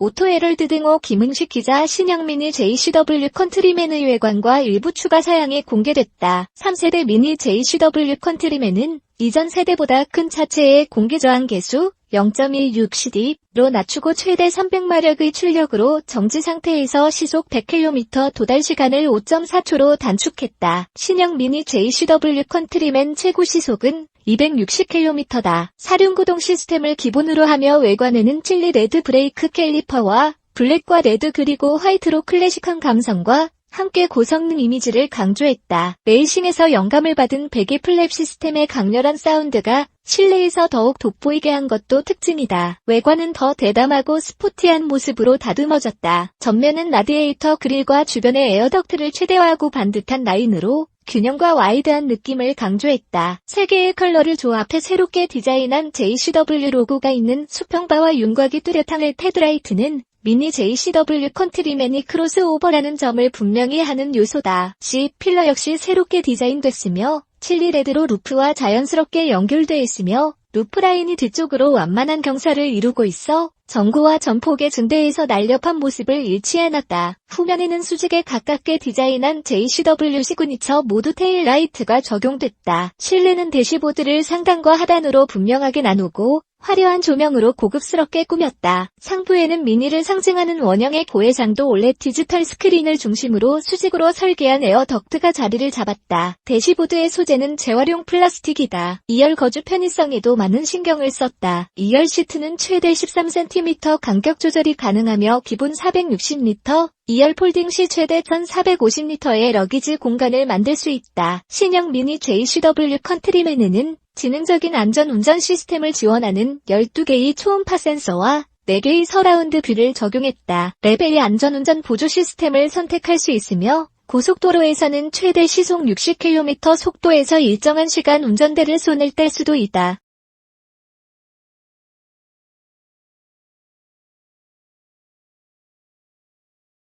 오토헤럴드 등호 김응식 기자 신형미니 JCW 컨트리맨의 외관과 일부 추가 사양이 공개됐다. 3세대 미니 JCW 컨트리맨은 이전 세대보다 큰 차체의 공기 저항 계수 0.16CD로 낮추고 최대 300마력의 출력으로 정지 상태에서 시속 100km 도달 시간을 5.4초로 단축했다. 신형 미니 JCW 컨트리맨 최고 시속은 260km다. 사륜 구동 시스템을 기본으로 하며 외관에는 칠리 레드 브레이크 캘리퍼와 블랙과 레드 그리고 화이트로 클래식한 감성과 함께 고성능 이미지를 강조했다. 레이싱에서 영감을 받은 베개 플랩 시스템의 강렬한 사운드가 실내에서 더욱 돋보이게 한 것도 특징이다. 외관은 더 대담하고 스포티한 모습으로 다듬어졌다. 전면은 라디에이터 그릴과 주변의 에어덕트를 최대화하고 반듯한 라인으로 균형과 와이드한 느낌을 강조했다. 세 개의 컬러를 조합해 새롭게 디자인한 JCW 로고가 있는 수평바와 윤곽이 뚜렷한 헤드라이트는 미니 JCW 컨트리맨이 크로스오버라는 점을 분명히 하는 요소다. C 필러 역시 새롭게 디자인됐으며 칠리 레드로 루프와 자연스럽게 연결돼 있으며 루프 라인이 뒤쪽으로 완만한 경사를 이루고 있어 전고와 전폭의 증대에서 날렵한 모습을 잃지 않았다. 후면에는 수직에 가깝게 디자인한 JCW 시그니처 모드 테일 라이트가 적용됐다. 실내는 대시보드를 상단과 하단으로 분명하게 나누고 화려한 조명으로 고급스럽게 꾸몄다. 상부에는 미니를 상징하는 원형의 고해상도 올레 디지털 스크린을 중심으로 수직으로 설계한 에어 덕트가 자리를 잡았다. 대시보드의 소재는 재활용 플라스틱이다. 2열 거주 편의성에도 많은 신경을 썼다. 2열 시트는 최대 13cm 간격 조절이 가능하며 기본 460m, 2열 폴딩 시 최대 1450리터의 러기지 공간을 만들 수 있다. 신형 미니 JCW 컨트리맨에는 지능적인 안전 운전 시스템을 지원하는 12개의 초음파 센서와 4개의 서라운드 뷰를 적용했다. 레벨이 안전운전 보조 시스템을 선택할 수 있으며 고속도로에서는 최대 시속 60km 속도에서 일정한 시간 운전대를 손을 뗄 수도 있다.